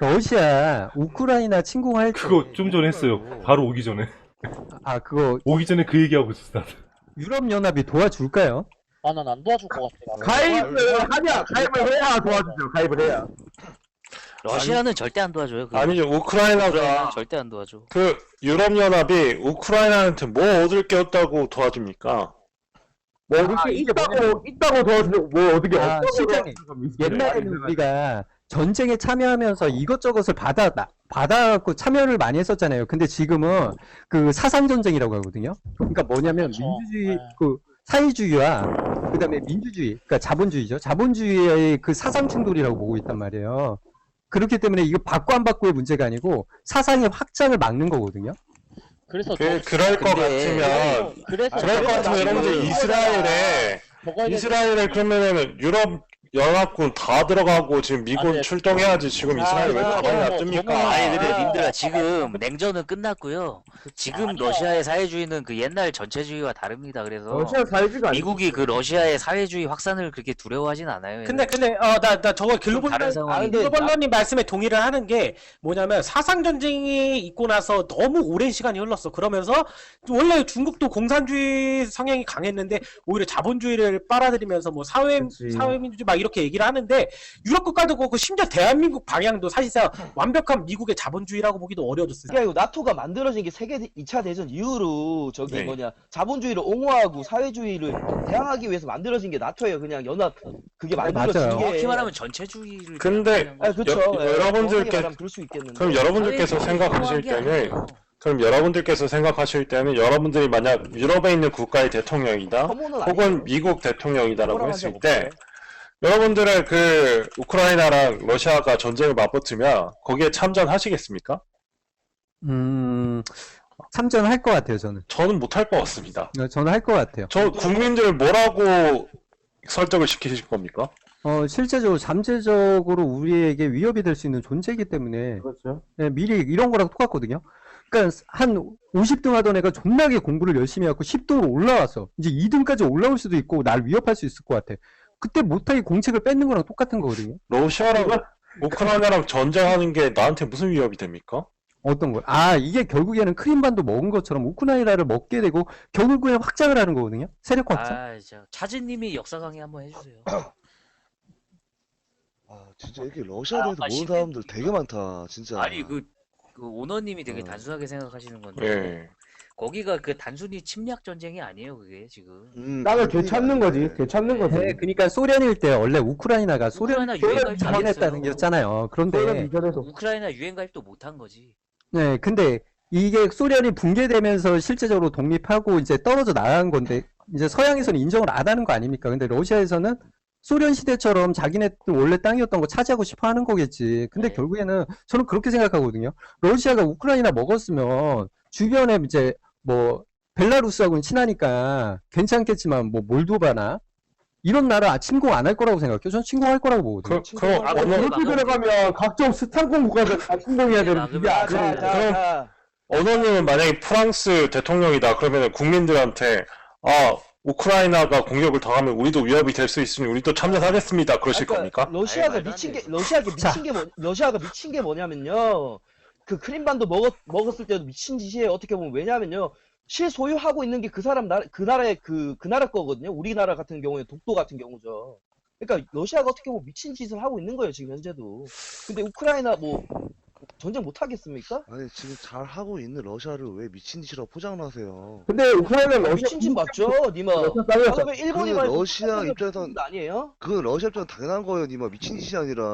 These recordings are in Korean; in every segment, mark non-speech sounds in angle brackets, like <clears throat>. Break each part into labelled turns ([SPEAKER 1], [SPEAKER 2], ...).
[SPEAKER 1] 러시아 우크라이나 침공할 때
[SPEAKER 2] 그거 좀 전에 했어요. 바로 오기 전에. <laughs>
[SPEAKER 1] 아 그거
[SPEAKER 2] 오기 전에 그 얘기하고 있었어. 나도.
[SPEAKER 1] 유럽 연합이 도와줄까요?
[SPEAKER 3] 아, 난 안 도와줄 것 같아. 나는.
[SPEAKER 4] 가입을 하냐? 가입을 해야 도와주죠. 가입을 해야.
[SPEAKER 5] 러시아는 절대 안 도와줘요. 그거.
[SPEAKER 6] 아니죠. 우크라이나가
[SPEAKER 5] 우크라이나는 절대 안 도와줘.
[SPEAKER 6] 그 유럽연합이 우크라이나한테 뭐 얻을 게 없다고 도와줍니까?
[SPEAKER 4] 뭐 이렇게 있다고 있다고 도와주고 뭐 어떻게
[SPEAKER 1] 아,
[SPEAKER 4] 없다고
[SPEAKER 1] 실장님.
[SPEAKER 4] 도와주는
[SPEAKER 1] 옛날에는 우리가 전쟁에 참여하면서 이것저것을 받아 받아갖고 참여를 많이 했었잖아요. 근데 지금은 그 사상 전쟁이라고 하거든요. 그러니까 뭐냐면
[SPEAKER 3] 그렇죠.
[SPEAKER 1] 민주주의
[SPEAKER 3] 네.
[SPEAKER 1] 그 사회주의와 그다음에 민주주의, 그러니까 자본주의죠. 자본주의의 그 사상 충돌이라고 보고 있단 말이에요. 그렇기 때문에 이거 받고 안 받고의 문제가 아니고 사상의 확장을 막는 거거든요.
[SPEAKER 3] 그래서
[SPEAKER 6] 그,
[SPEAKER 3] 저-
[SPEAKER 6] 그럴 것
[SPEAKER 5] 근데-
[SPEAKER 6] 같으면
[SPEAKER 3] 그래서
[SPEAKER 6] 그럴 것 같으면 여러분들 이스라엘에
[SPEAKER 3] 먹어야 돼.
[SPEAKER 6] 이스라엘에 그러면은 유럽 연합군 다 들어가고 지금 미군
[SPEAKER 3] 안 돼.
[SPEAKER 6] 출동해야지 지금
[SPEAKER 3] 아,
[SPEAKER 6] 이스라엘 왜
[SPEAKER 3] 아,
[SPEAKER 6] 가만히
[SPEAKER 3] 저거,
[SPEAKER 6] 놔둡니까?
[SPEAKER 3] 저거.
[SPEAKER 5] 아니 근데
[SPEAKER 3] 아.
[SPEAKER 5] 님들아 지금 냉전은 끝났고요. 지금
[SPEAKER 3] 아니야.
[SPEAKER 5] 러시아의 사회주의는 그 옛날 전체주의와 다릅니다. 그래서
[SPEAKER 4] 러시아 사회주의가 아니고
[SPEAKER 5] 미국이 그 러시아의 사회주의 확산을 그렇게 두려워하진 않아요.
[SPEAKER 7] 근데 근데 어나나 저거 글로벌
[SPEAKER 5] 다른 상황인데
[SPEAKER 7] 글로벌러님 말씀에 동의를 하는 게 뭐냐면 사상 전쟁이 있고 나서 너무 오랜 시간이 흘렀어. 그러면서 원래 중국도 공산주의 성향이 강했는데 오히려 자본주의를 빨아들이면서 뭐 사회
[SPEAKER 4] 그치.
[SPEAKER 7] 사회민주주의 막 이렇게 얘기를 하는데 유럽 국가도 그렇고 심지어 대한민국 방향도 사실상 완벽한 미국의 자본주의라고 보기도 어려졌어요.
[SPEAKER 8] 그게 아니고 나토가 만들어진 게 세계 2차 대전 이후로 저기
[SPEAKER 6] 네.
[SPEAKER 8] 뭐냐 자본주의를 옹호하고 사회주의를 대항하기 위해서 만들어진 게 나토예요. 그냥 연합 그게
[SPEAKER 1] 네,
[SPEAKER 8] 만들어진
[SPEAKER 1] 맞아요.
[SPEAKER 8] 게.
[SPEAKER 5] 정확히 말하면 전체주의를
[SPEAKER 6] 근데
[SPEAKER 8] 아. 그렇죠.
[SPEAKER 6] 여-
[SPEAKER 8] 예,
[SPEAKER 6] 여러분들께-
[SPEAKER 8] 정확하게 말하면 그럴 수 있겠는데.
[SPEAKER 6] 그럼 여러분들께서
[SPEAKER 5] 사회주의를
[SPEAKER 6] 생각하실 때는
[SPEAKER 5] 아니에요.
[SPEAKER 6] 그럼 여러분들께서 생각하실 때는 여러분들이 만약 유럽에 있는 국가의 대통령이다 혹은
[SPEAKER 8] 아니에요.
[SPEAKER 6] 미국 대통령이다라고 했을 적때
[SPEAKER 8] 없어요.
[SPEAKER 6] 여러분들의 그 우크라이나랑 러시아가 전쟁을 맞붙으면 거기에 참전하시겠습니까?
[SPEAKER 1] 음, 참전할 것 같아요. 저는.
[SPEAKER 6] 저는 못할 것 같습니다.
[SPEAKER 1] 저는 할 것 같아요.
[SPEAKER 6] 저 국민들 뭐라고 설득을 시키실 겁니까?
[SPEAKER 1] 어, 실제적으로 잠재적으로 우리에게 위협이 될 수 있는 존재이기 때문에
[SPEAKER 4] 그렇죠.
[SPEAKER 1] 예, 미리 이런 거랑 똑같거든요. 그러니까 한 50등 하던 애가 존나게 공부를 열심히 해갖고 10등으로 올라왔어. 이제 2등까지 올라올 수도 있고 날 위협할 수 있을 것 같아. 그때 못하게 공책을 뺏는 거랑 똑같은 거거든요.
[SPEAKER 6] 러시아랑 우크라이나랑 전쟁하는 게 나한테 무슨 위협이 됩니까?
[SPEAKER 1] 어떤 거? 아, 이게 결국에는 크림반도 먹은 것처럼 우크라이나를 먹게 되고 결국에는 확장을 하는 거거든요. 세력 확장.
[SPEAKER 5] 아, 진짜 차진님이 역사 강의 한번 해주세요.
[SPEAKER 9] 아 진짜 이렇게 러시아에 대해서
[SPEAKER 5] 아,
[SPEAKER 9] 모르는
[SPEAKER 5] 시대-
[SPEAKER 9] 사람들 되게 많다 진짜
[SPEAKER 5] 아니 그, 그 오너님이 되게
[SPEAKER 9] 어.
[SPEAKER 5] 단순하게 생각하시는 건데
[SPEAKER 6] 예.
[SPEAKER 5] 거기가 그 단순히 침략 전쟁이 아니에요 그게 지금.
[SPEAKER 9] 음,
[SPEAKER 4] 땅을
[SPEAKER 9] 그게
[SPEAKER 4] 되찾는 거지. 되찾는 거지.
[SPEAKER 1] 네, 그러니까 소련일 때 원래 우크라이나가 소련
[SPEAKER 5] 우크라이나 유엔 가입
[SPEAKER 1] 자민했다는 안게
[SPEAKER 5] 했어요.
[SPEAKER 1] 있잖아요. 그런데
[SPEAKER 4] 소련 이전에서
[SPEAKER 5] 우크라이나 유엔 가입도 못한 거지.
[SPEAKER 1] 네, 근데 이게 소련이 붕괴되면서 실제적으로 독립하고 이제 떨어져 나간 건데 이제 서양에서는 인정을 안 하는 거 아닙니까? 근데 러시아에서는 소련 시대처럼 자기네 원래 땅이었던 거 차지하고 싶어 하는 거겠지. 근데
[SPEAKER 5] 네.
[SPEAKER 1] 결국에는 저는 그렇게 생각하거든요. 러시아가 우크라이나 먹었으면 주변에 이제 뭐 벨라루스하고는 친하니까 괜찮겠지만 뭐 몰도바나 이런 나라 침공 안 할 거라고 생각해요. 저는 침공할 거라고 보거든요.
[SPEAKER 6] 그, 그럼
[SPEAKER 5] 아, 그렇게
[SPEAKER 4] 들어가면 각종 스탄권 국가들 다 침공해야 되는 그게.
[SPEAKER 8] 자, 자, 자.
[SPEAKER 6] 언어님은 만약에 프랑스 대통령이다 그러면 국민들한테 아 우크라이나가 공격을 당하면 우리도 위협이 될 수 있으니 우리도 참전하겠습니다 그러실
[SPEAKER 8] 그러니까
[SPEAKER 6] 겁니까?
[SPEAKER 8] 러시아가
[SPEAKER 5] 아니, 말도 안
[SPEAKER 8] 미친 게. 러시아가
[SPEAKER 1] 자.
[SPEAKER 8] 미친 게 뭐, 러시아가 미친 게 뭐냐면요. 그 크림반도 먹었 먹었을 때도 미친 짓이에요. 어떻게 보면 왜냐면요. 실소유하고 있는 게 그 사람 나라 그 나라의 그 그 나라 거거든요. 우리나라 같은 경우에 독도 같은 경우죠. 그러니까 러시아가 어떻게 보면 미친 짓을 하고 있는 거예요 지금 현재도. 근데 우크라이나 뭐 전쟁 못 하겠습니까?
[SPEAKER 9] 아니 지금 잘 하고 있는 러시아를 왜 미친 짓이라고 포장을 하세요
[SPEAKER 4] 근데 우크라이나는 러시아
[SPEAKER 8] 미친 짓 맞죠, 니마?
[SPEAKER 4] 러시아 땅이었어.
[SPEAKER 8] 방금 일본이
[SPEAKER 9] 그
[SPEAKER 8] 말해서
[SPEAKER 9] 러시아 입장에선-
[SPEAKER 8] 짓 아니에요?
[SPEAKER 9] 그건 러시아 입장은 당연한 거예요 니마 미친 짓이 아니라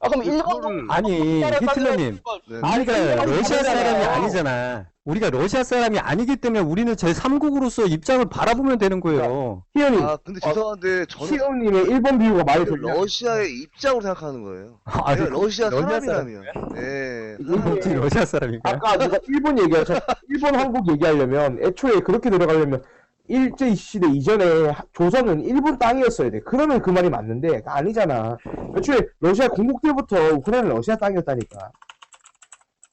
[SPEAKER 8] 아 그럼 일본도
[SPEAKER 1] 아니, 히틀러님.
[SPEAKER 9] 네.
[SPEAKER 1] 우리가 러시아
[SPEAKER 4] 아니잖아요.
[SPEAKER 1] 사람이 아니잖아. 우리가 러시아 사람이 아니기 때문에 우리는 제3국으로서 입장을 바라보면 되는 거예요.
[SPEAKER 4] 희연님,
[SPEAKER 9] 아 근데 죄송한데 저는
[SPEAKER 4] 시연님의 일본 비유가 말이
[SPEAKER 9] 그
[SPEAKER 4] 되냐?
[SPEAKER 9] 러시아의 입장으로 생각하는 거예요 <laughs>
[SPEAKER 1] 아,
[SPEAKER 9] 내가 러시아
[SPEAKER 1] 러시아
[SPEAKER 9] 사람이라면 네
[SPEAKER 1] 일본이 러시아 사람인가요?
[SPEAKER 4] 아까 누가 일본 얘기하죠. <laughs> 일본 한국 얘기하려면 애초에 그렇게 들어가려면 일제 시대 이전에 하- 조선은 일본 땅이었어야 돼. 그러면 그 말이 맞는데 아니잖아. 애초에 러시아 건국 때부터 우크라이나는 러시아 땅이었다니까.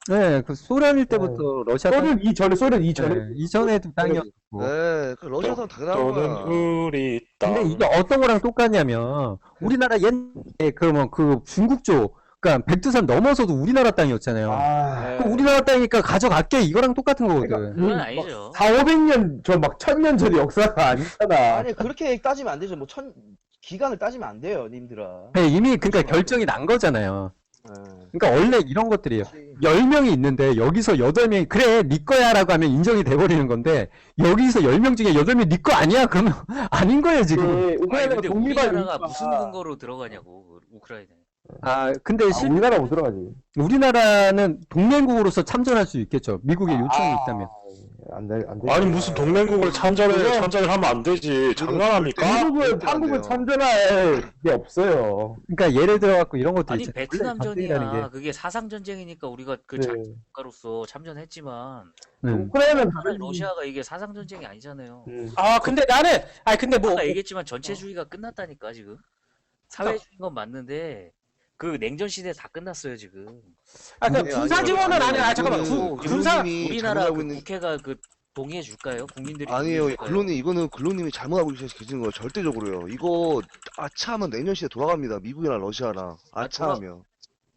[SPEAKER 1] 네, 그 소련일 때부터 러시아 땅,
[SPEAKER 4] 소련 이전에 소련 이전에
[SPEAKER 1] 네, 이전에도 땅이었고.
[SPEAKER 9] 네, 그 러시아산 당연한
[SPEAKER 6] 또는
[SPEAKER 9] 거야.
[SPEAKER 6] 우리 땅.
[SPEAKER 1] 근데 이게 어떤 거랑 똑같냐면 우리나라 옛날에 그러면 그 중국 쪽, 그러니까 백두산 넘어서도 우리나라 땅이었잖아요.
[SPEAKER 4] 아
[SPEAKER 1] 그 우리나라 땅이니까 가져갈게 이거랑 똑같은 거거든.
[SPEAKER 5] 그건 아니죠.
[SPEAKER 4] 4, 500년 저 막 천년 전의 역사가 아니잖아
[SPEAKER 8] 아니 그렇게 따지면 안 되죠. 뭐 천 기간을 따지면 안 돼요, 님들아.
[SPEAKER 1] 네, 이미 그러니까 결정이 난 거잖아요.
[SPEAKER 8] 예.
[SPEAKER 1] 그러니까 원래 이런 것들이에요. 10명이 있는데 여기서 8명이 그래 네 거야라고 하면 인정이 돼 버리는 건데 여기서 10명 중에 8명이 네거 아니야? 그러면 <laughs> 아닌 거예요, 지금.
[SPEAKER 4] 네,
[SPEAKER 5] 아니
[SPEAKER 4] 우크라이나가
[SPEAKER 5] 근데
[SPEAKER 4] 독립할
[SPEAKER 5] 우리나라가
[SPEAKER 4] 이유가
[SPEAKER 5] 무슨 근거로 들어가냐고 그 우크라이나.
[SPEAKER 1] 아, 근데
[SPEAKER 4] 아,
[SPEAKER 1] 실
[SPEAKER 4] 우리나라 못 들어가지
[SPEAKER 1] 우리나라는 동맹국으로서 참전할 수 있겠죠. 미국의 요청이 있다면.
[SPEAKER 4] 안 돼 안 돼
[SPEAKER 6] 아니 무슨 동맹국을 참전을 참전을 하면 안 되지. 장난합니까?
[SPEAKER 4] 한국은
[SPEAKER 9] 안
[SPEAKER 4] 한국은. 참전할 게 없어요
[SPEAKER 1] 그러니까 예를 들어 갖고 이런 것도
[SPEAKER 5] 아니
[SPEAKER 1] 있죠.
[SPEAKER 5] 베트남전이야. 그게 사상 전쟁이니까 우리가 그
[SPEAKER 4] 네.
[SPEAKER 5] 자기 국가로서 참전했지만
[SPEAKER 1] 음.
[SPEAKER 4] 우크라이나는
[SPEAKER 5] 우크라이나, 러시아가 이게 사상 전쟁이 아니잖아요.
[SPEAKER 4] 음.
[SPEAKER 7] 아 근데 나는 아니 근데 뭐
[SPEAKER 5] 아까 얘기했지만 전체주의가 끝났다니까 지금 사회주의인 건 맞는데 그 냉전 시대 다 끝났어요 지금.
[SPEAKER 7] 아, 그
[SPEAKER 9] 아니,
[SPEAKER 7] 군사
[SPEAKER 9] 아니,
[SPEAKER 7] 지원은
[SPEAKER 9] 아니,
[SPEAKER 7] 아니 아 잠깐만
[SPEAKER 9] 이거는
[SPEAKER 7] 군- 군사
[SPEAKER 9] 글로님이
[SPEAKER 5] 우리나라
[SPEAKER 9] 잘못하고
[SPEAKER 5] 그
[SPEAKER 9] 있는
[SPEAKER 5] 국회가 그 동의해 줄까요? 국민들이
[SPEAKER 9] 아니에요.
[SPEAKER 5] 동의해 줄까요?
[SPEAKER 9] 글로님 이거는 글로님이 잘못하고 계시는 거예요. 절대적으로요. 이거 아차하면 내년 시대 돌아갑니다. 미국이랑 러시아랑 아차하면.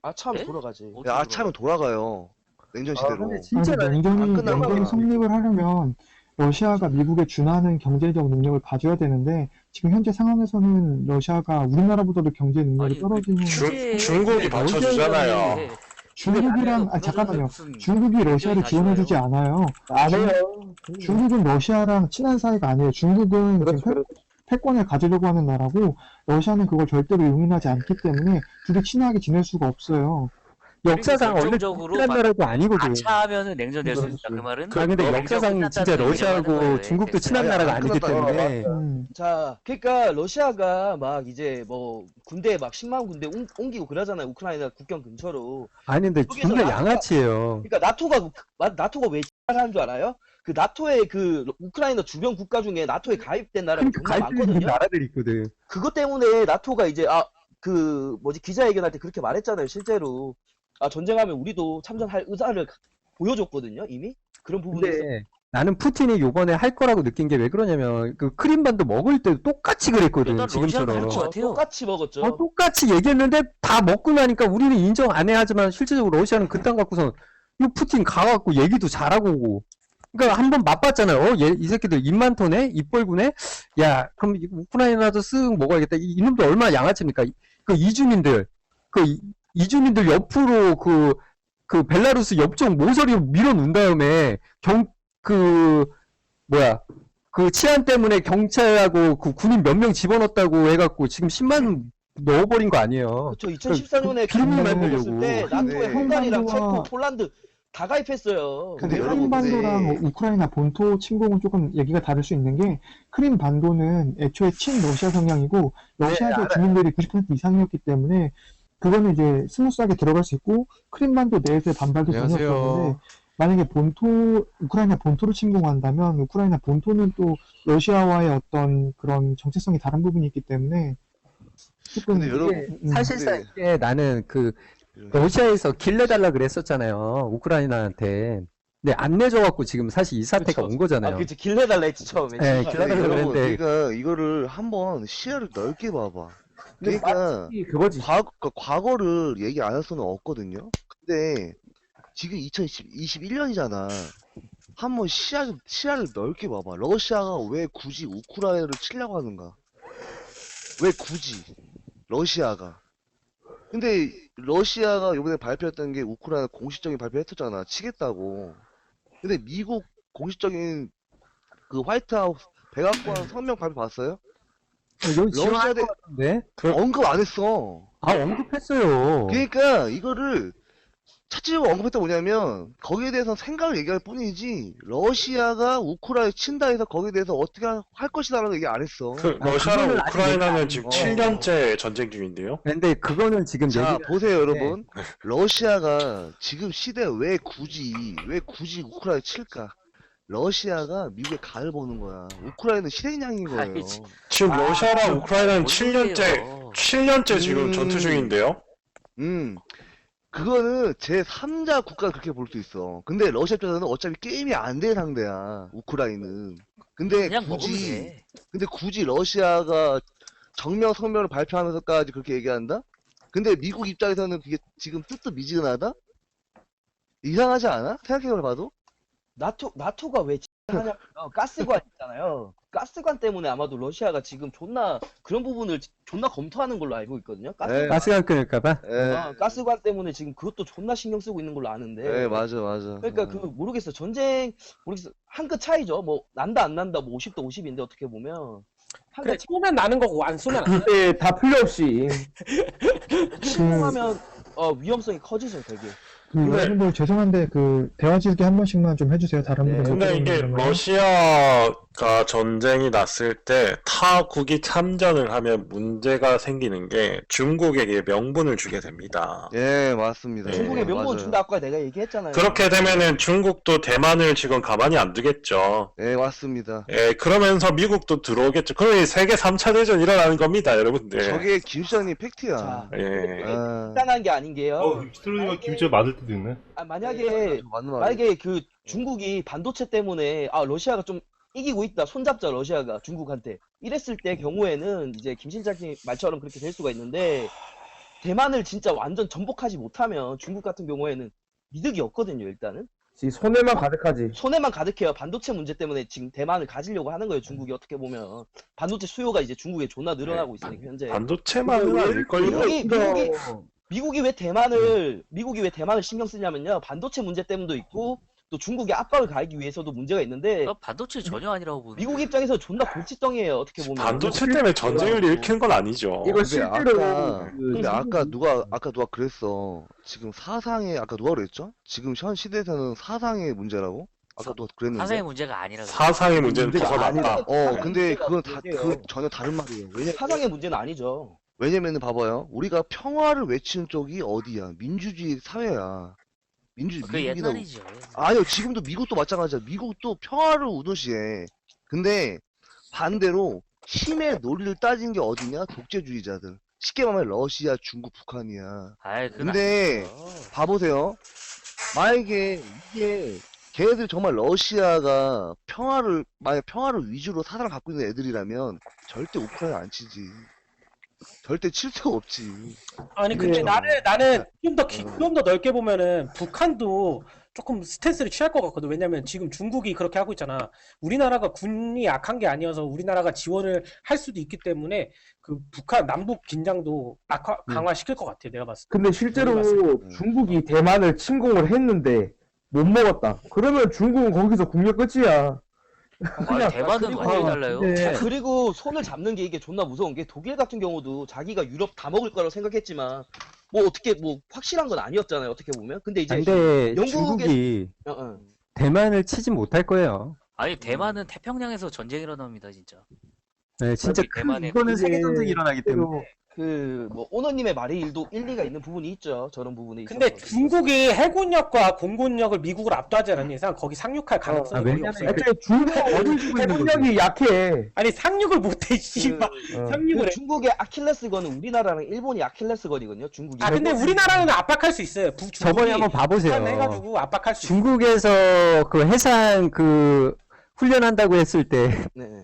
[SPEAKER 8] 아참
[SPEAKER 5] 네?
[SPEAKER 8] 돌아가지.
[SPEAKER 5] 어떻게
[SPEAKER 9] 야, 아차하면 돌아가요. 냉전 시대로.
[SPEAKER 1] 근데
[SPEAKER 10] 아니,
[SPEAKER 1] 진짜
[SPEAKER 10] 냉전이,
[SPEAKER 9] 안 끝난 거야.
[SPEAKER 10] 성립을 하려면 러시아가 미국에 준하는 경제적 능력을 봐줘야 되는데 지금 현재 상황에서는 러시아가 우리나라보다도 경제 능력이
[SPEAKER 5] 아니,
[SPEAKER 10] 떨어지는
[SPEAKER 6] 중-
[SPEAKER 5] 그게
[SPEAKER 6] 중국이 받쳐주잖아요.
[SPEAKER 5] 네.
[SPEAKER 10] 중국이랑 아 잠깐만요. 중국이 러시아를
[SPEAKER 5] 다
[SPEAKER 10] 지원해주지. 않아요.
[SPEAKER 4] 안 해요
[SPEAKER 10] 중국은 러시아랑 친한 사이가 아니에요. 중국은
[SPEAKER 4] 그렇죠,
[SPEAKER 10] 지금
[SPEAKER 4] 그렇죠.
[SPEAKER 10] 패, 패권을 가지려고 하는 나라고 러시아는 그걸 절대로 용인하지 않기 때문에 둘이 친하게 지낼 수가 없어요.
[SPEAKER 1] 역사상 원래
[SPEAKER 5] 결정적으로
[SPEAKER 1] 친한 나라도 아니거든.
[SPEAKER 5] 아차하면 냉전 될 수 있다 그. 말은.
[SPEAKER 1] 아, 근데
[SPEAKER 5] 냉전
[SPEAKER 1] 역사상 진짜 러시아하고. 중국도
[SPEAKER 5] 네.
[SPEAKER 1] 친한
[SPEAKER 9] 아니,
[SPEAKER 1] 나라가
[SPEAKER 9] 안
[SPEAKER 1] 아니기
[SPEAKER 9] 끝났다.
[SPEAKER 1] 때문에
[SPEAKER 10] 음.
[SPEAKER 8] 자, 그러니까 러시아가 막 이제 뭐 군대 막 10만 군대 옮- 옮기고 그러잖아요. 우크라이나 국경 근처로.
[SPEAKER 1] 아니 근데
[SPEAKER 8] 거기서
[SPEAKER 1] 존나 양아치예요.
[SPEAKER 8] 그러니까 나토가 마- 나토가 왜 하는 줄 알아요? 그 나토의 그 우크라이나 주변 국가 중에 나토에 가입된 나라가
[SPEAKER 1] 그러니까
[SPEAKER 8] 정말
[SPEAKER 1] 가입되는
[SPEAKER 8] 많거든요.
[SPEAKER 1] 나라들이 있거든.
[SPEAKER 8] 그것 때문에 나토가 이제 아 그 뭐지 기자회견할 때 그렇게 말했잖아요. 실제로 아 전쟁하면 우리도 참전할 의사를 보여줬거든요. 이미 그런 부분에서
[SPEAKER 1] 근데 나는 푸틴이 요번에 할 거라고 느낀 게 왜 그러냐면 그 크림반도 먹을 때도 똑같이 그랬거든
[SPEAKER 5] 일단 러시아는
[SPEAKER 1] 지금처럼.
[SPEAKER 5] 같아요.
[SPEAKER 8] 똑같이 먹었죠.
[SPEAKER 1] 어, 똑같이 얘기했는데 다 먹고 나니까 우리는 인정 안 해 하지만 실제적으로 러시아는 그딴 갖고선 이 푸틴 가갖고 얘기도 잘하고 오고 그러니까 한 번 맛봤잖아요. 어, 얘, 이 새끼들 입만 터네? 입벌구네? 야, 그럼 이 우크라이나도 쓱 먹어야겠다. 이, 이놈들 얼마나 양아치입니까? 이- 그 이주민들, 그 이, 이주민들 옆으로 그, 그 벨라루스 옆쪽 모서리 밀어 놓은 다음에 경, 그, 뭐야, 그 치안 때문에 경찰하고 그 군인 몇 명 집어넣었다고 해갖고 지금 10만 넣어버린 거 아니에요.
[SPEAKER 8] 그렇죠. 2014년에
[SPEAKER 1] 비밀
[SPEAKER 8] 그
[SPEAKER 1] 만들려고.
[SPEAKER 8] 먹었을 때 나토에
[SPEAKER 9] 네.
[SPEAKER 8] 헝가리랑 체코, 폴란드 다 가입했어요.
[SPEAKER 9] 근데 여러분,
[SPEAKER 10] 크림반도랑
[SPEAKER 9] 근데-
[SPEAKER 10] 우크라이나 본토 침공은 조금 얘기가 다를 수 있는 게 크림반도는 애초에 친러시아 성향이고 러시아계 주민들이 90% 이상이었기 때문에 그거는 이제 스무스하게 들어갈 수 있고 크림반도 내에서의 반발도 전혀. 없었는데 만약에 본토 우크라이나 본토를 침공한다면 우크라이나 본토는 또 러시아와의 어떤 그런 정체성이 다른 부분이 있기 때문에 조금
[SPEAKER 9] 근데 여러분,
[SPEAKER 10] 음,
[SPEAKER 1] 사실상
[SPEAKER 9] 네.
[SPEAKER 1] 이게 나는 그 러시아에서 길 내달라 그랬었잖아요. 우크라이나한테. 근데 안 내줘갖고 지금 사실 이 사태가
[SPEAKER 8] 그쵸.
[SPEAKER 1] 온 거잖아요.
[SPEAKER 8] 아, 그치. 길 내달라 했지, 처음에.
[SPEAKER 1] 네,
[SPEAKER 8] 진짜.
[SPEAKER 1] 길 내달라
[SPEAKER 9] 여러분,
[SPEAKER 1] 그랬는데.
[SPEAKER 9] 그러니까 이거를 한번 시야를 넓게 봐봐. 그러니까
[SPEAKER 4] 그거지
[SPEAKER 9] 과거, 그 과거를 얘기 안 할 수는 없거든요. 근데 지금 2021년이잖아. 한번 시야 좀 시야를 넓게 봐봐. 러시아가 왜 굳이 우크라이나를 치려고 하는가? 왜 굳이 러시아가? 근데 러시아가 이번에 발표했던 게 우크라이나 공식적인 발표했었잖아. 치겠다고. 근데 미국 공식적인 그 화이트하우스 백악관 <clears throat> 성명 발표 봤어요?
[SPEAKER 1] 여기 지원할
[SPEAKER 9] 러시아대
[SPEAKER 1] 것 같은데?
[SPEAKER 9] 언급 안 했어.
[SPEAKER 1] 아, 언급했어요.
[SPEAKER 9] 그러니까 이거를 차치적으로 언급했다 뭐냐면 거기에 대해서 생각을 얘기할 뿐이지 러시아가 우크라이나 친다 해서 거기에 대해서 어떻게 할 것이다라는 얘기 안 했어.
[SPEAKER 6] 그
[SPEAKER 1] 아,
[SPEAKER 6] 러시아랑
[SPEAKER 1] 그거는 아직
[SPEAKER 6] 우크라이나는
[SPEAKER 1] 얘기
[SPEAKER 6] 지금
[SPEAKER 9] 안
[SPEAKER 6] 7년째 전쟁 중인데요.
[SPEAKER 1] 근데 그거는 지금
[SPEAKER 9] 자
[SPEAKER 1] 얘기가
[SPEAKER 9] 보세요 여러분 러시아가 지금 시대에 왜 굳이 왜 굳이 우크라이나 칠까? 러시아가 미국에 가을 보는 거야. 우크라이나는 실행량인 거예요.
[SPEAKER 5] 지-
[SPEAKER 6] 지금 러시아랑 우크라이나는
[SPEAKER 5] 뭔
[SPEAKER 6] 7년째
[SPEAKER 5] 소리예요.
[SPEAKER 6] 7년째 지금
[SPEAKER 9] 음.
[SPEAKER 6] 전투 중인데요.
[SPEAKER 9] 음 그거는 제 3자 국가 그렇게 볼 수 있어. 근데 러시아 입장에서는 어차피 게임이 안 될 상대야. 우크라이나는. 근데
[SPEAKER 5] 그냥 먹으면
[SPEAKER 9] 굳이
[SPEAKER 5] 돼.
[SPEAKER 9] 근데 굳이 러시아가 정명 성명을 발표하면서까지 그렇게 얘기한다? 근데 미국 입장에서는 그게 지금 뜨뜻 미지근하다? 이상하지 않아? 생각해봐도?
[SPEAKER 8] 나토 나토가 왜 하냐면 가스관 있잖아요. 가스관 때문에 아마도 러시아가 지금 존나 그런 부분을 존나 검토하는 걸로 알고 있거든요. 가스,
[SPEAKER 9] 에,
[SPEAKER 1] 가스관 끊을까봐.
[SPEAKER 9] 에,
[SPEAKER 8] 어, 가스관 때문에 지금 그것도 존나 신경 쓰고 있는 걸로 아는데.
[SPEAKER 9] 에, 맞아, 맞아.
[SPEAKER 8] 그러니까
[SPEAKER 9] 어.
[SPEAKER 8] 그 모르겠어 전쟁 모르겠어 한 끗 차이죠. 뭐 난다 안 난다 뭐 50대 50인데 어떻게 보면 한
[SPEAKER 7] 그래
[SPEAKER 8] 끗
[SPEAKER 7] 쏘면 나는 거고 안 쏘면 안 돼.
[SPEAKER 4] 근데 다 필요 없이
[SPEAKER 8] 침공하면 어, 위험성이 커지죠 되게.
[SPEAKER 10] 그 여러분들 죄송한데 그 대화 질기 한 번씩만 좀 해주세요. 다른
[SPEAKER 8] 네.
[SPEAKER 10] 분들 못
[SPEAKER 6] 근데 이게. 러시아가 전쟁이 났을 때 타국이 참전을 하면 문제가 생기는 게 중국에게 명분을 주게 됩니다.
[SPEAKER 9] 예, 맞습니다.
[SPEAKER 6] 네,
[SPEAKER 8] 중국의 명분
[SPEAKER 9] 맞아요.
[SPEAKER 8] 준다 아까 내가 얘기했잖아요.
[SPEAKER 6] 그렇게 되면은 중국도 대만을 지금 가만히 안 두겠죠.
[SPEAKER 9] 예, 맞습니다.
[SPEAKER 6] 예, 그러면서 미국도 들어오겠죠. 그러니 세계 3차 대전 일어나는 겁니다, 여러분들.
[SPEAKER 9] 저게 김시장님 팩트야.
[SPEAKER 8] 자,
[SPEAKER 6] 예.
[SPEAKER 9] 아,
[SPEAKER 8] 간단한 게 아닌 게요.
[SPEAKER 2] 어, 히틀러님과 김치가 맞을 때도 있네.
[SPEAKER 8] 아, 만약에
[SPEAKER 9] 맞는 말이야.
[SPEAKER 8] 만약에 그 중국이 반도체 때문에 아 러시아가 좀 이기고 있다 손잡자 러시아가 중국한테 이랬을 때 경우에는 이제 김 실장님 말처럼 그렇게 될 수가 있는데 대만을 진짜 완전 전복하지 못하면 중국 같은 경우에는 이득이 없거든요 일단은
[SPEAKER 4] 지 손해만 가득하지.
[SPEAKER 8] 손해만 가득해요 반도체 문제 때문에 지금 대만을 가지려고 하는 거예요 중국이 어떻게 보면 반도체 수요가 이제 중국에 존나 늘어나고 있으니까 현재
[SPEAKER 6] 반도체만은 아닐걸요.
[SPEAKER 8] 미국이 미국이 미국이 왜 대만을 미국이 왜 대만을 신경 쓰냐면요 반도체 문제 때문도 있고 또 중국에 압박을 가하기 위해서도 문제가 있는데
[SPEAKER 5] 나 반도체 전혀 아니라고 보는데.
[SPEAKER 8] 미국 입장에서 존나 골칫덩이에요 어떻게 보면
[SPEAKER 6] 반도체 때문에 전쟁을 일으키는 건 아니죠.
[SPEAKER 4] 이거
[SPEAKER 9] 근데
[SPEAKER 4] 실제로
[SPEAKER 9] 아까,
[SPEAKER 4] 그
[SPEAKER 9] 근데 아까 누가 아까 누가 그랬어. 지금 사상의 아까 누가 그랬죠? 지금 현 시대에서는 사상의 문제라고? 아까 누가 그랬는데.
[SPEAKER 5] 사상의 문제가 아니라.
[SPEAKER 6] 사상의 문제는
[SPEAKER 4] 문제가
[SPEAKER 6] 벗어났다.
[SPEAKER 4] 아니라.
[SPEAKER 9] 어, 근데 그건 다. 그 전혀 다른 말이에요. 왜냐
[SPEAKER 8] 사상의 문제는 아니죠
[SPEAKER 9] 왜냐면은 봐봐요. 우리가 평화를 외치는 쪽이 어디야? 민주주의 사회야. 민주
[SPEAKER 5] 그
[SPEAKER 9] 미국이나
[SPEAKER 5] 옛날이죠.
[SPEAKER 9] 아니요, 지금도 미국도 마찬가지야. 미국도 평화를 우도시해. 근데 반대로 힘의 논리를 따진 게 어디냐? 독재주의자들. 쉽게 말하면 러시아, 중국, 북한이야.
[SPEAKER 5] 아이, 그건
[SPEAKER 9] 근데
[SPEAKER 5] 아니죠.
[SPEAKER 9] 봐보세요. 만약에 이게 걔네들 정말 러시아가 평화를 만약 평화를 위주로 사상을 갖고 있는 애들이라면 절대 우크라이나 안 치지. 절대 칠 데가 없지.
[SPEAKER 7] 아니 근데
[SPEAKER 9] 그렇죠.
[SPEAKER 7] 나는 나는 좀더좀 더 넓게 보면은 북한도 조금 스탠스를 취할 것 같거든. 왜냐면 지금 중국이 그렇게 하고 있잖아. 우리나라가 군이 약한 게 아니어서 우리나라가 지원을 할 수도 있기 때문에 그 북한 남북 긴장도 악화 강화시킬 것 같아. 내가 봤을 때.
[SPEAKER 4] 근데 실제로
[SPEAKER 9] 음.
[SPEAKER 4] 중국이 대만을 침공을 했는데 못 먹었다. 그러면 중국은 거기서 국력 끝이야.
[SPEAKER 5] 아니, 대만은
[SPEAKER 8] 그리고-
[SPEAKER 5] 완전히 달라요.
[SPEAKER 4] 네.
[SPEAKER 8] 그리고 손을 잡는 게 이게 존나 무서운 게 독일 같은 경우도 자기가 유럽 다 먹을 거라고 생각했지만 뭐 어떻게 뭐 확실한 건 아니었잖아요 어떻게 보면 근데 이제
[SPEAKER 1] 근데
[SPEAKER 8] 영국의-
[SPEAKER 1] 중국이
[SPEAKER 8] 어, 어.
[SPEAKER 1] 대만을 치지 못할 거예요.
[SPEAKER 5] 아니, 대만은 태평양에서 전쟁이 일어납니다, 진짜.
[SPEAKER 1] 네, 진짜
[SPEAKER 5] 여기
[SPEAKER 1] 큰
[SPEAKER 5] 대만에
[SPEAKER 1] 이거는 세계 전쟁이 일어나기 때문에
[SPEAKER 8] 그 뭐 오너님의 말이 일도 일리가 있는 부분이 있죠 저런 부분에
[SPEAKER 7] 근데
[SPEAKER 8] 있어서.
[SPEAKER 7] 중국이 해군력과 공군력을 미국을 압도하지 않는 이상 거기 상륙할
[SPEAKER 1] 아,
[SPEAKER 7] 가능성이 거의
[SPEAKER 1] 왜냐면
[SPEAKER 7] 없어요.
[SPEAKER 4] 애초에 중국
[SPEAKER 1] 어딜 주고 있는 거지?
[SPEAKER 4] 해군력이 약해.
[SPEAKER 7] 아니 상륙을 못해 씨발.
[SPEAKER 4] 어.
[SPEAKER 7] 상륙을
[SPEAKER 8] 그
[SPEAKER 7] 해.
[SPEAKER 8] 중국의 아킬레스건은 우리나라랑 일본이 아킬레스건이거든요 중국이
[SPEAKER 7] 아 근데 우리나라는 압박할 수 있어요. 북
[SPEAKER 1] 저번에 한번 봐보세요.
[SPEAKER 7] 해가지고 압박할 수 있어.
[SPEAKER 1] 중국에서 그 해상 그 훈련한다고 했을 때
[SPEAKER 8] 네, 네.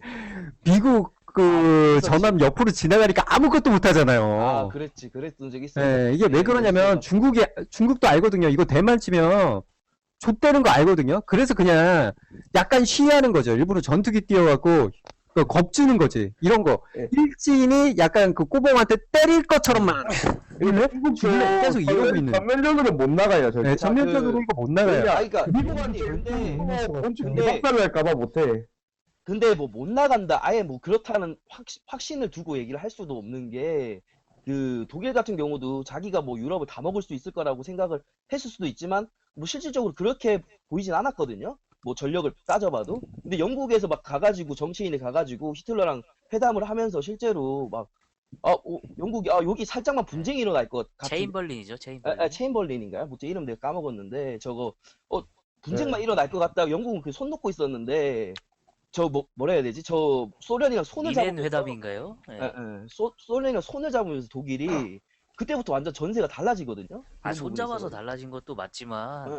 [SPEAKER 1] 미국 그
[SPEAKER 8] 있었지.
[SPEAKER 1] 전함 옆으로 지나가니까 아무것도 못 하잖아요.
[SPEAKER 8] 아 그랬지 그랬던 적이 있어요
[SPEAKER 1] 네, 이게 왜 그러냐면 중국이 중국도 알거든요. 이거 대만 치면 좆되는 거 알거든요. 그래서 그냥 약간 시위하는 거죠. 일부러 전투기 띄워갖고 그 겁주는 거지. 이런 거.
[SPEAKER 4] 예.
[SPEAKER 1] 일진이 약간 그 꼬봉한테 때릴 것처럼만
[SPEAKER 4] 이거 중국
[SPEAKER 1] 지금 계속 이러고 있는.
[SPEAKER 4] 전면전으로 못 나가요. 절대.
[SPEAKER 1] 네, 전면적으로
[SPEAKER 8] 그-
[SPEAKER 1] 이거 못 나가요.
[SPEAKER 8] 아 그러니까
[SPEAKER 10] 미국은
[SPEAKER 8] 근데
[SPEAKER 10] 절대
[SPEAKER 4] 본체
[SPEAKER 8] 근데-
[SPEAKER 4] 무박살을 할까봐 못해.
[SPEAKER 8] 근데 뭐 못 나간다 아예 뭐 그렇다는 확, 확신을 두고 얘기를 할 수도 없는 게 그 독일 같은 경우도 자기가 뭐 유럽을 다 먹을 수 있을 거라고 생각을 했을 수도 있지만 뭐 실질적으로 그렇게 보이진 않았거든요. 뭐 전력을 따져봐도. 근데 영국에서 막 가가지고 정치인이 가가지고 히틀러랑 회담을 하면서 실제로 막 아, 어, 영국이 아 여기 살짝만 분쟁이 일어날 것 같은
[SPEAKER 5] 체인벌린이죠,
[SPEAKER 8] 아,
[SPEAKER 5] 체인벌린.
[SPEAKER 8] 아, 체인벌린인가요? 뭐지 이름 내가 까먹었는데 저거 어 분쟁만 일어날 것 같다. 영국은 그 손 놓고 있었는데 저 뭐 뭐라 해야 되지? 저 소련이랑 손을
[SPEAKER 5] 이넨
[SPEAKER 8] 잡으면서
[SPEAKER 5] 회담인가요? 예.
[SPEAKER 8] 예, 예. 소, 소련이랑 손을 잡으면서 독일이 그때부터 완전 전세가 달라지거든요.
[SPEAKER 5] 아 손잡아서. 달라진 것도 맞지만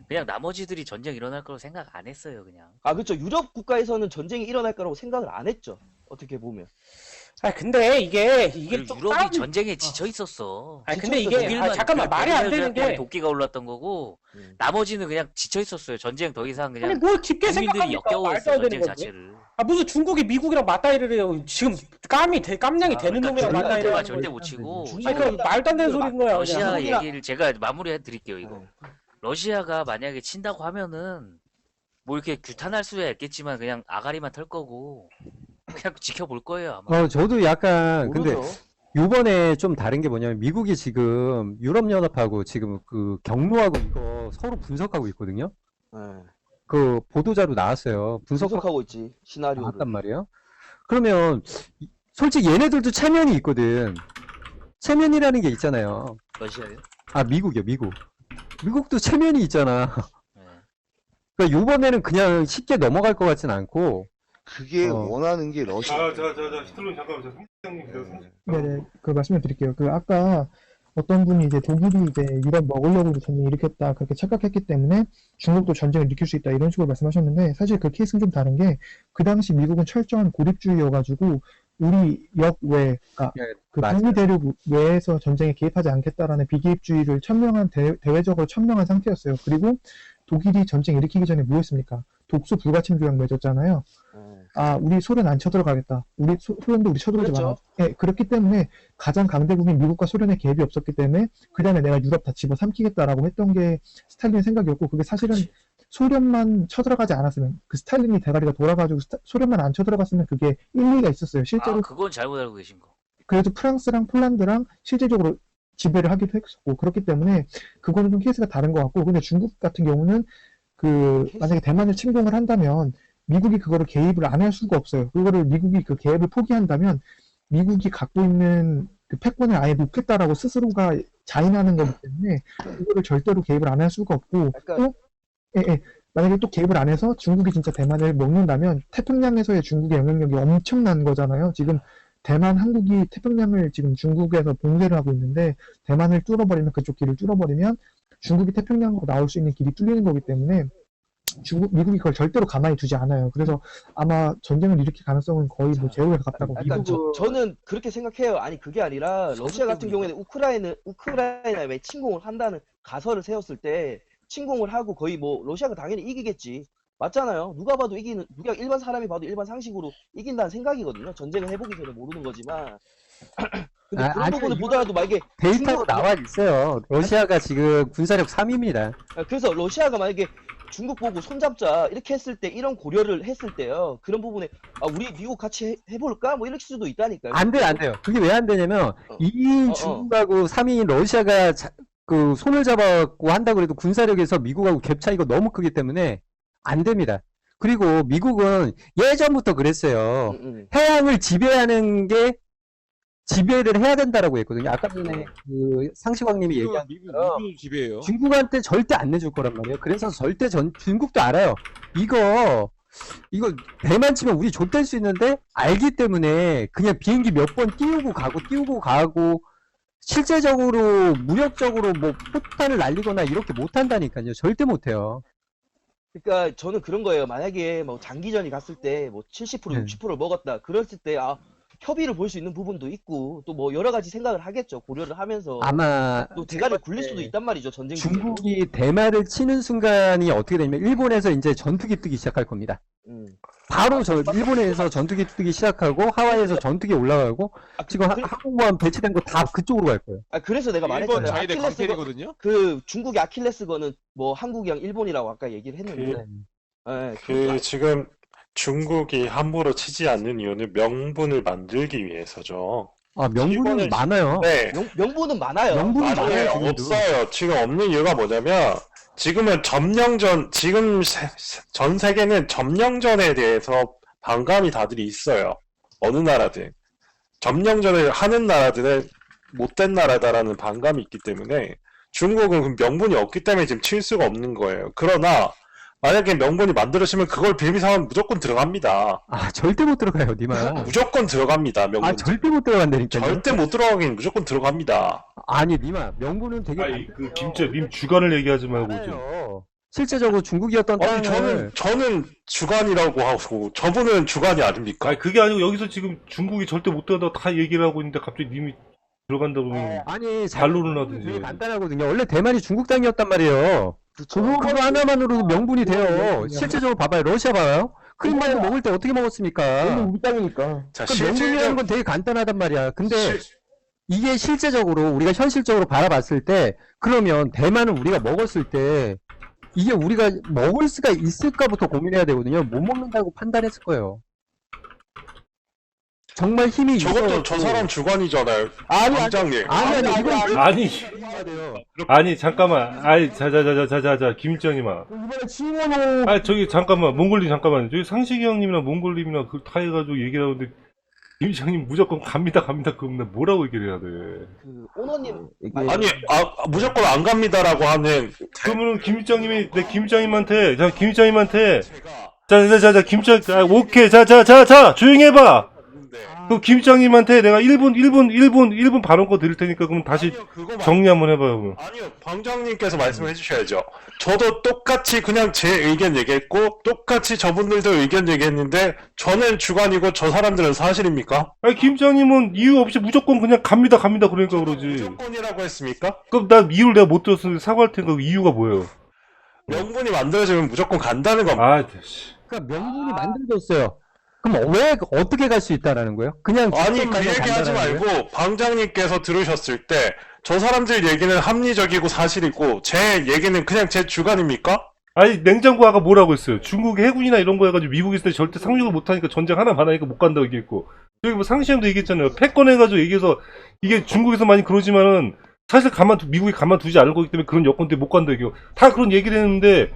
[SPEAKER 8] 예.
[SPEAKER 5] 그냥 나머지들이 전쟁 일어날 거라고 생각 안 했어요 그냥.
[SPEAKER 8] 아 그렇죠. 유럽 국가에서는 전쟁이 일어날 거라고 생각을 안 했죠. 어떻게 보면.
[SPEAKER 7] 아 근데 이게 이게 좀
[SPEAKER 5] 유럽이
[SPEAKER 7] 싸움이-
[SPEAKER 5] 전쟁에 지쳐 있었어.
[SPEAKER 7] 아 근데 이게 아, 잠깐만 말이 안 되는 게
[SPEAKER 5] 도끼가 올랐던 거고
[SPEAKER 8] 음.
[SPEAKER 5] 나머지는 그냥 지쳐 있었어요. 전쟁 더 이상
[SPEAKER 7] 아니
[SPEAKER 5] 그냥
[SPEAKER 7] 뭘 깊게
[SPEAKER 5] 국민들이
[SPEAKER 7] 생각하니까
[SPEAKER 5] 역겨워했어
[SPEAKER 7] 말도 안 되는
[SPEAKER 5] 전쟁
[SPEAKER 7] 거지.
[SPEAKER 5] 자체를.
[SPEAKER 7] 아 무슨 중국이 미국이랑 맞다이를 해요. 지금 깜이 대, 깜냥이
[SPEAKER 8] 아,
[SPEAKER 7] 되는
[SPEAKER 5] 그러니까
[SPEAKER 7] 놈이랑 맞다이를 하는
[SPEAKER 5] 절대
[SPEAKER 7] 거지.
[SPEAKER 5] 못 치고
[SPEAKER 7] 아니 그 말도 안 되는 소리인 거야.
[SPEAKER 5] 러시아
[SPEAKER 7] 그냥.
[SPEAKER 5] 얘기를 제가 마무리해 드릴게요 이거.
[SPEAKER 8] 네.
[SPEAKER 5] 러시아가 만약에 친다고 하면은 뭐 이렇게 규탄할 수야 있겠지만 그냥 아가리만 털 거고 <laughs> 그냥 지켜볼 거예요 아마.
[SPEAKER 1] 어, 저도 약간, 근데
[SPEAKER 8] 모르죠.
[SPEAKER 1] 요번에 좀 다른 게 뭐냐면 미국이 지금 유럽 연합하고 지금 그 경로하고 이거 서로 분석하고 있거든요.
[SPEAKER 8] 예.
[SPEAKER 1] 그 보도자료 나왔어요. 분석하고
[SPEAKER 8] 분석하고 있지 시나리오를.
[SPEAKER 1] 나왔단 말이에요. 그러면 이- 솔직히 얘네들도 체면이 있거든. 체면이라는 게 있잖아요.
[SPEAKER 5] 러시아요?
[SPEAKER 1] 아, 미국이요, 미국. 미국도 체면이 있잖아.
[SPEAKER 5] 네.
[SPEAKER 1] 그러니까 요번에는 그냥 쉽게 넘어갈 것 같진 않고,
[SPEAKER 9] 그게
[SPEAKER 1] 어.
[SPEAKER 9] 원하는 게 러시아.
[SPEAKER 2] 아, 자, 자, 자, 히틀로님 잠깐만, 저 성장님 기다려.
[SPEAKER 10] 네네, 그 말씀을 드릴게요. 그 아까 어떤 분이 이제 독일이 이제 유럽 먹으려고 전쟁 일으켰다 그렇게 착각했기 때문에 중국도 전쟁을 일으킬 수 있다 이런 식으로 말씀하셨는데 사실 그 케이스는 좀 다른 게 그 당시 미국은 철저한 고립주의여가지고 우리 역외, 그러니까
[SPEAKER 1] 네,
[SPEAKER 10] 그. 북미 대륙 외에서 전쟁에 개입하지 않겠다라는 비개입주의를 천명한 대, 대외적으로 천명한 상태였어요. 그리고 독일이 전쟁 일으키기 전에 뭐 했습니까? 독소 불가침 조약 맺었잖아요.
[SPEAKER 8] 예.
[SPEAKER 10] 아, 우리 소련 안 쳐들어가겠다. 우리 소, 소련도 우리 쳐들어오지
[SPEAKER 8] 그렇죠.
[SPEAKER 10] 마라. 예, 그렇기 때문에 가장 강대국인 미국과 소련의 개입이 없었기 때문에 그 다음에 내가 유럽 다 집어삼키겠다라고 했던 게 스탈린의 생각이었고 그게 사실은 소련만 쳐들어가지 않았으면 그 스탈린이 대가리가 돌아가지고 스타- 소련만 안 쳐들어갔으면 그게 일리가 있었어요. 실제로
[SPEAKER 5] 아 그건 잘못 알고 계신 거.
[SPEAKER 10] 그래도 프랑스랑 폴란드랑 실질적으로 지배를 하기도 했었고 그렇기 때문에 그거는 좀 케이스가 다른 것 같고 근데 중국 같은 경우는 그 만약에 대만을 침공을 한다면 미국이 그거를 개입을 안 할 수가 없어요. 그거를 미국이 그 개입을 포기한다면 미국이 갖고 있는 그 패권을 아예 놓겠다라고 스스로가 자인하는 거기 때문에 그거를 절대로 개입을 안 할 수가 없고
[SPEAKER 8] 약간-
[SPEAKER 10] 또 예, 예. 만약에 또 개입을 안 해서 중국이 진짜 대만을 먹는다면 태평양에서의 중국의 영향력이 엄청난 거잖아요. 지금 대만, 한국이 태평양을 지금 중국에서 봉쇄를 하고 있는데 대만을 뚫어버리면 그쪽 길을 뚫어버리면 중국이 태평양으로 나올 수 있는 길이 뚫리는 거기 때문에 중국, 미국이 그걸 절대로 가만히 두지 않아요. 그래서 아마 전쟁을 일으킬 가능성은 거의 뭐 제로에 가깝다고
[SPEAKER 8] 약간
[SPEAKER 10] 미국은
[SPEAKER 8] 저, 저는 그렇게 생각해요. 아니 그게 아니라 러시아 같은 경우에는 우크라이나 우크라이나에 침공을 한다는 가설을 세웠을 때 침공을 하고 거의 뭐 러시아가 당연히 이기겠지. 맞잖아요. 누가 봐도 이기는 누가 일반 사람이 봐도 일반 상식으로 이긴다는 생각이거든요. 전쟁을 해보기 전에 모르는 거지만. <clears throat> 근데
[SPEAKER 1] 아,
[SPEAKER 8] 그런 부분을
[SPEAKER 1] 이거-
[SPEAKER 8] 보더라도 만약에
[SPEAKER 1] 데이터가
[SPEAKER 8] 중국-
[SPEAKER 1] 나와 있어요. 러시아가 지금 군사력 3위입니다.
[SPEAKER 8] 아, 그래서 러시아가 만약에 중국 보고 손잡자 이렇게 했을 때 이런 고려를 했을 때요 그런 부분에 아 우리 미국 같이 해, 해볼까 뭐 이럴 수도 있다니까요.
[SPEAKER 1] 안 돼요, 안 돼요. 그게 왜 안 되냐면,
[SPEAKER 8] 어.
[SPEAKER 1] 2위인
[SPEAKER 8] 어, 어.
[SPEAKER 1] 중국하고 3위인 러시아가 자- 그 손을 잡았고 한다고 해도 군사력에서 미국하고 갭 차이가 너무 크기 때문에 안 됩니다. 그리고 미국은 예전부터 그랬어요.
[SPEAKER 8] 음, 음.
[SPEAKER 1] 해양을 지배하는 게 지배를 해야 된다라고 했거든요. 아까 전에 그 상시광님이 얘기한
[SPEAKER 11] 미국
[SPEAKER 1] 것처럼
[SPEAKER 11] 미국 지배예요.
[SPEAKER 1] 중국한테 절대 안 내줄 거란 말이에요. 그래서 절대 전, 중국도 알아요. 이거, 이거 배만 치면 우리 좆될 수 있는데 알기 때문에 그냥 비행기 몇 번 띄우고 가고 띄우고 가고 실제적으로 무력적으로 뭐 포탄을 날리거나 이렇게 못 한다니까요. 절대 못 해요.
[SPEAKER 8] 그러니까 저는 그런 거예요. 만약에 뭐 장기전이 갔을 때 뭐 70%
[SPEAKER 1] 네.
[SPEAKER 8] 60%를 먹었다. 그랬을 때 아 협의를 볼 수 있는 부분도 있고 또 뭐 여러 가지 생각을 하겠죠. 고려를 하면서
[SPEAKER 1] 아마
[SPEAKER 8] 또 대가리 굴릴 수도 있단 말이죠. 전쟁.
[SPEAKER 1] 중국이 대마를 치는 순간이 어떻게 되냐면 일본에서 이제 전투기 뜨기 시작할 겁니다.
[SPEAKER 8] 음.
[SPEAKER 1] 바로 저 일본에서 전투기 뜨기 시작하고 하와이에서 전투기 올라가고
[SPEAKER 8] 아, 그,
[SPEAKER 1] 지금 하-
[SPEAKER 8] 그,
[SPEAKER 1] 항공모함 배치된 거 다 그쪽으로 갈 거예요.
[SPEAKER 8] 아, 그래서 내가
[SPEAKER 11] 일본
[SPEAKER 8] 말했잖아요.
[SPEAKER 11] 자위대
[SPEAKER 8] 아킬레스건
[SPEAKER 11] 강태리거든요.
[SPEAKER 8] 그 중국의 아킬레스건은 뭐 한국이랑 일본이라고 아까 얘기를 했는데 예,
[SPEAKER 6] 그 지금 중국이 함부로 치지 않는 이유는 명분을 만들기 위해서죠.
[SPEAKER 1] 아, 명분은
[SPEAKER 6] 일본은-
[SPEAKER 1] 많아요.
[SPEAKER 6] 네.
[SPEAKER 8] 명, 명분은 많아요.
[SPEAKER 1] 명분이
[SPEAKER 6] 맞아요.
[SPEAKER 1] 많아요, 지금도.
[SPEAKER 6] 없어요. 지금 없는 이유가 뭐냐면 지금은 점령전 지금 세- 세- 전 세계는 점령전에 대해서 반감이 다들 있어요. 어느 나라든 점령전을 하는 나라들은 못된 나라다라는 반감이 있기 때문에 중국은 그 명분이 없기 때문에 지금 칠 수가 없는 거예요. 그러나 만약에 명분이 만들어지면 그걸 빌미삼으면 무조건 들어갑니다.
[SPEAKER 1] 아, 절대 못 들어가요, 니마.
[SPEAKER 6] 무조건 들어갑니다. 명분.
[SPEAKER 1] 아, 절대 못 들어간다니까요.
[SPEAKER 6] 절대 못 들어가긴 무조건 들어갑니다.
[SPEAKER 1] 아니 니마 명분은 되게
[SPEAKER 2] 아니 그 김자 님 주관을 얘기하지 말고 좀.
[SPEAKER 1] 실제적으로 중국이었던
[SPEAKER 6] 아니
[SPEAKER 1] 땅을
[SPEAKER 6] 저는 저는 주관이라고 하고 저분은 주관이 아닙니까?
[SPEAKER 2] 아니 그게 아니고 여기서 지금 중국이 절대 못 들어간다고 다 얘기를 하고 있는데 갑자기 님이 들어간다 보면
[SPEAKER 1] 아니
[SPEAKER 2] 반론을
[SPEAKER 1] 되게
[SPEAKER 2] 하든지.
[SPEAKER 1] 간단하거든요. 원래 대만이 중국 땅이었단 말이에요.
[SPEAKER 9] 그쵸.
[SPEAKER 1] 그거 하나만으로도 명분이 돼요.
[SPEAKER 10] 그럼요.
[SPEAKER 1] 실제적으로 봐봐요. 러시아 봐요. 크림반도 먹을 때 어떻게 먹었습니까?
[SPEAKER 4] 우리 땅이니까.
[SPEAKER 6] 자
[SPEAKER 1] 그 명분이라는 건 되게 간단하단 말이야. 근데
[SPEAKER 6] 실-
[SPEAKER 1] 이게 실제적으로 우리가 현실적으로 바라봤을 때 그러면 대만은 우리가 먹었을 때 이게 우리가 먹을 수가 있을까부터 고민해야 되거든요. 못 먹는다고 판단했을 거예요. 정말 힘이
[SPEAKER 6] 저것도
[SPEAKER 1] 있어갖고.
[SPEAKER 6] 저 사람 주관이잖아요.
[SPEAKER 1] 아니 아니
[SPEAKER 6] 방장님.
[SPEAKER 1] 아니 아니 이건
[SPEAKER 2] 아니
[SPEAKER 1] 해야 돼요.
[SPEAKER 2] 아니 잠깐만 아니 자자자자자자 김정님아
[SPEAKER 4] 이번에 칭호노
[SPEAKER 2] 아니 저기 잠깐만 몽골님 잠깐만 저기 상식이 형님이나 몽골님이나 그다 해가지고 얘기를 하는데 김장님 무조건 갑니다 갑니다 그럼 나 뭐라고 얘기를 해야 돼
[SPEAKER 8] 그 오너님
[SPEAKER 6] 아니 아, 무조건 안 갑니다라고 하는
[SPEAKER 2] 그러면은 김장님이 내 김장님한테 자 김장님한테 자자자자 김장 아, 오케이 자자자자 조용히 해봐 그 김장님한테 내가 1분 1분 1분 1분 발언권 드릴 테니까 그럼 다시
[SPEAKER 6] 아니요, 그거 말-
[SPEAKER 2] 정리 한번 해봐요 그럼.
[SPEAKER 6] 아니요, 방장님께서 말씀해 주셔야죠. 저도 똑같이 그냥 제 의견 얘기했고, 똑같이 저분들도 의견 얘기했는데, 저는 주관이고 저 사람들은 사실입니까?
[SPEAKER 2] 아니 김장님은 이유 없이 무조건 그냥 갑니다 갑니다 그러니까 그러지
[SPEAKER 6] 무조건이라고 했습니까?
[SPEAKER 2] 그럼 나 이유를 내가 못 들었으니 사과할 테니까 그 이유가 뭐예요
[SPEAKER 6] 명분이 만들어지면 무조건 간다는 겁니다.
[SPEAKER 2] 아 씨.
[SPEAKER 1] 그러니까 명분이 만들어졌어요. 그럼 왜 어떻게 갈 수 있다라는 거예요? 그냥
[SPEAKER 6] 아니, 그
[SPEAKER 1] 직선만
[SPEAKER 6] 얘기 하지
[SPEAKER 1] 간다라는 거예요?
[SPEAKER 6] 말고, 방장님께서 들으셨을 때, 저 사람들 얘기는 합리적이고 사실이고, 제 얘기는 그냥 제 주관입니까?
[SPEAKER 2] 아니 냉장고 아까 뭐라고 했어요 중국 해군이나 이런 거 해가지고 미국에 있을 때 절대 상륙을 못하니까 전쟁 하나 안 하니까 못 간다고 얘기했고 여기 뭐 상시형도 얘기했잖아요 패권 해가지고 얘기해서 이게 중국에서 많이 그러지만은 사실 가만 두 미국이 가만 두지 않을 거기 때문에 그런 여건 때문에 못 간다 얘기고 다 그런 얘기를 했는데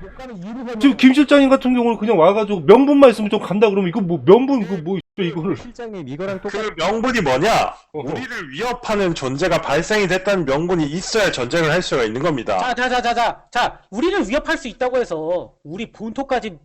[SPEAKER 2] 지금 김 실장님 같은 경우는 그냥 와가지고 명분만 있으면 좀 간다 그러면 이거 뭐 명분 이거 뭐 이거를
[SPEAKER 1] 실장님 이거랑 똑같
[SPEAKER 6] 그 명분이 뭐냐?
[SPEAKER 2] 어허.
[SPEAKER 6] 우리를 위협하는 존재가 발생이 됐다는 명분이 있어야 전쟁을 할 수가 있는 겁니다.
[SPEAKER 7] 자, 자, 자, 자, 자, 자, 우리를 위협할 수 있다고 해서 우리 본토까지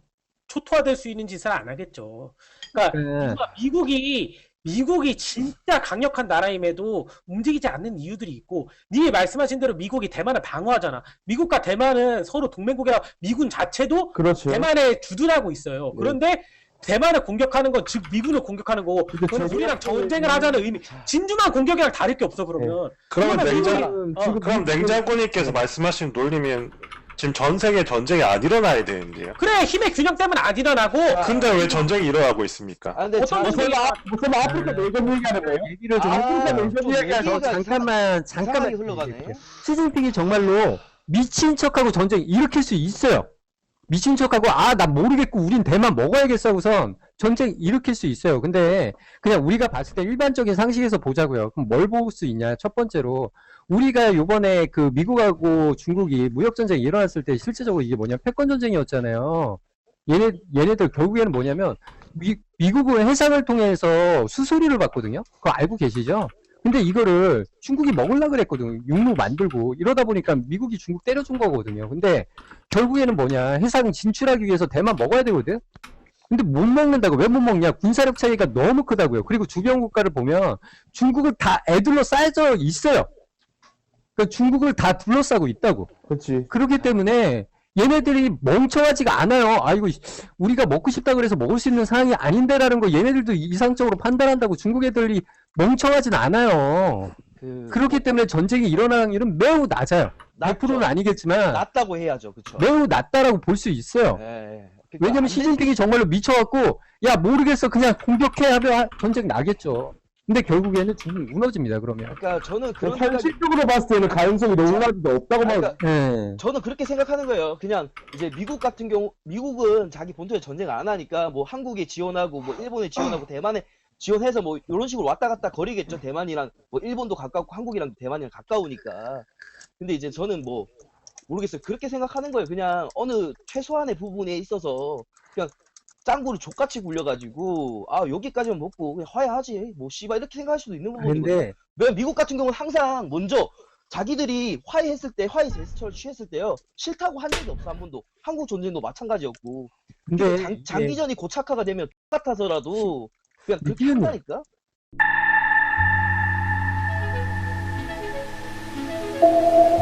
[SPEAKER 7] 초토화될 수 있는 짓은 안 하겠죠. 그러니까
[SPEAKER 1] 네.
[SPEAKER 7] 미국이 미국이 진짜 강력한 나라임에도 움직이지 않는 이유들이 있고, 님이 말씀하신 대로 미국이 대만을 방어하잖아. 미국과 대만은 서로 동맹국이라 미군 자체도
[SPEAKER 4] 그렇죠.
[SPEAKER 7] 대만에 주둔하고 있어요. 그런데 대만을 공격하는 건 즉 미군을 공격하는 거고, 그건
[SPEAKER 4] 저-
[SPEAKER 7] 우리랑 전쟁을 하자는 의미. 진중한 공격이랑 다를 게 없어 그러면.
[SPEAKER 6] 그러면
[SPEAKER 7] 그러면
[SPEAKER 6] 냉장,
[SPEAKER 7] 미국이- 어,
[SPEAKER 6] 그럼 냉장고님께서 말씀하신 논리면 지금 전 세계 전쟁이 안 일어나야 되는데요.
[SPEAKER 7] 그래 힘의 균형 때문에 안 일어나고.
[SPEAKER 6] 근데 왜 전쟁이 일어나고 있습니까?
[SPEAKER 8] 아 근데
[SPEAKER 7] 어떤
[SPEAKER 8] 저-
[SPEAKER 7] 분들이
[SPEAKER 4] 무슨 아프리카 내전 얘기하는 거예요?
[SPEAKER 1] 얘기를 좀
[SPEAKER 8] 아, 좀
[SPEAKER 1] 얘기가 저
[SPEAKER 8] 얘기가
[SPEAKER 1] 잠깐만
[SPEAKER 8] 이상하게
[SPEAKER 1] 잠깐만
[SPEAKER 8] 흘러가네.
[SPEAKER 1] 시진핑이 정말로 미친 척하고 전쟁 일으킬 수 있어요. 미친 척하고 아 나 모르겠고 우린 대만 먹어야겠어 하고선 전쟁 일으킬 수 있어요. 근데 그냥 우리가 봤을 때 일반적인 상식에서 보자고요. 그럼 뭘 볼 수 있냐? 첫 번째로 우리가 요번에 그 미국하고 중국이 무역 전쟁이 일어났을 때 실제적으로 이게 뭐냐? 패권 전쟁이었잖아요. 얘네 얘네들 결국에는 뭐냐면 미, 미국은 해상을 통해서 수수료를 받거든요. 그거 알고 계시죠? 근데 이거를 중국이 먹으려 그랬거든요. 육로 만들고 이러다 보니까 미국이 중국 때려준 거거든요. 근데 결국에는 뭐냐? 해상 진출하기 위해서 대만 먹어야 되거든. 근데 못 먹는다고 왜 못 먹냐? 군사력 차이가 너무 크다고요. 그리고 주변 국가를 보면 중국을 다 애들로 쌓여져 있어요. 그 중국을 다 둘러싸고 있다고.
[SPEAKER 4] 그렇지.
[SPEAKER 1] 그렇기 때문에 얘네들이 멍청하지가 않아요. 아이고 우리가 먹고 싶다 그래서 먹을 수 있는 상황이 아닌데라는 거 얘네들도 이상적으로 판단한다고 중국 애들이 멍청하진 않아요.
[SPEAKER 8] 그
[SPEAKER 1] 그렇기 때문에 전쟁이 일어나는 확률은 매우 낮아요.
[SPEAKER 8] 낮죠.
[SPEAKER 1] 100%는 아니겠지만
[SPEAKER 8] 낮다고 해야죠, 그쵸?
[SPEAKER 1] 매우 낮다라고 볼 수 있어요.
[SPEAKER 8] 예, 예. 그러니까
[SPEAKER 1] 왜냐면
[SPEAKER 8] 안
[SPEAKER 1] 시진핑이 정말로 미쳐갖고 야 모르겠어 그냥 공격해 하면 하- 전쟁 나겠죠. 근데 결국에는 중국이 무너집니다. 그러면.
[SPEAKER 8] 그러니까 저는 그런 생각이
[SPEAKER 4] 현실적으로 봤을 때는 가능성이 너무나도 없다고 말.
[SPEAKER 8] 그러니까
[SPEAKER 1] 예.
[SPEAKER 8] 저는 그렇게 생각하는 거예요. 그냥 이제 미국 같은 경우 미국은 자기 본토에 전쟁을 안 하니까 뭐 한국에 지원하고 뭐 일본에 지원하고 대만에 지원해서 뭐 이런 식으로 왔다 갔다 거리겠죠. 대만이랑 뭐 일본도 가깝고 한국이랑 대만이랑 가까우니까. 근데 이제 저는 뭐 모르겠어요. 그렇게 생각하는 거예요. 그냥 어느 최소한의 부분에 있어서 그냥 짱구를 족같이 굴려가지고 아 여기까지만 먹고 그냥 화해하지 뭐 씨발 이렇게 생각할 수도 있는.
[SPEAKER 1] 근데
[SPEAKER 8] 왜 미국 같은 경우는 항상 먼저 자기들이 화해했을 때 화해 제스처를 취했을 때요 싫다고 한 적이 없어 한 번도 한국 전쟁도 마찬가지였고
[SPEAKER 1] 근데
[SPEAKER 8] 장,
[SPEAKER 1] 이게
[SPEAKER 8] 장기전이 고착화가 되면 똑같아서라도 그냥 그렇게
[SPEAKER 1] 이게는-
[SPEAKER 8] 한다니까
[SPEAKER 10] 네.